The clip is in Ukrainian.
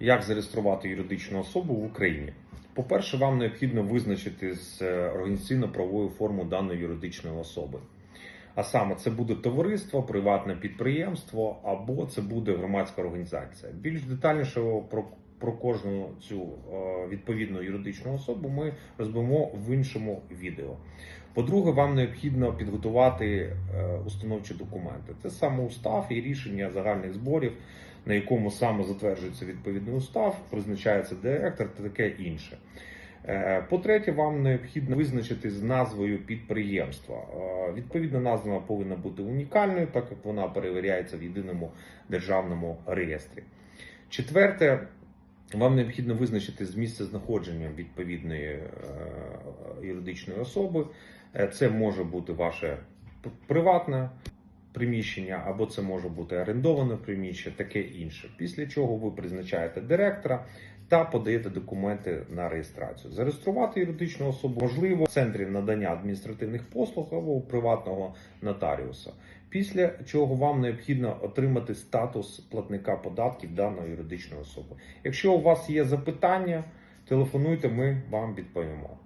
Як зареєструвати юридичну особу в Україні? По-перше, вам необхідно визначити з е, організаційно-правовою форму даної юридичної особи. А саме це буде товариство, приватне підприємство або це буде громадська організація. Більш детальніше про, про кожну цю е, відповідну юридичну особу ми розберемо в іншому відео. По-друге, вам необхідно підготувати е, установчі документи. Це саме устав і рішення загальних зборів, на якому саме затверджується відповідний устав, призначається директор та таке інше. Е, По-третє, вам необхідно визначити з назвою підприємства. Відповідна назва повинна бути унікальною, так як вона перевіряється в єдиному державному реєстрі. Четверте, вам необхідно визначити з місця знаходження відповідної е, юридичної особи. Е, Це може бути ваше приватне приміщення, або це може бути орендоване приміщення, таке інше. Після чого ви призначаєте директора та подаєте документи на реєстрацію. Зареєструвати юридичну особу можливо в центрі надання адміністративних послуг або у приватного нотаріуса. Після чого вам необхідно отримати статус платника податків даної юридичної особи. Якщо у вас є запитання, телефонуйте, ми вам відповімо.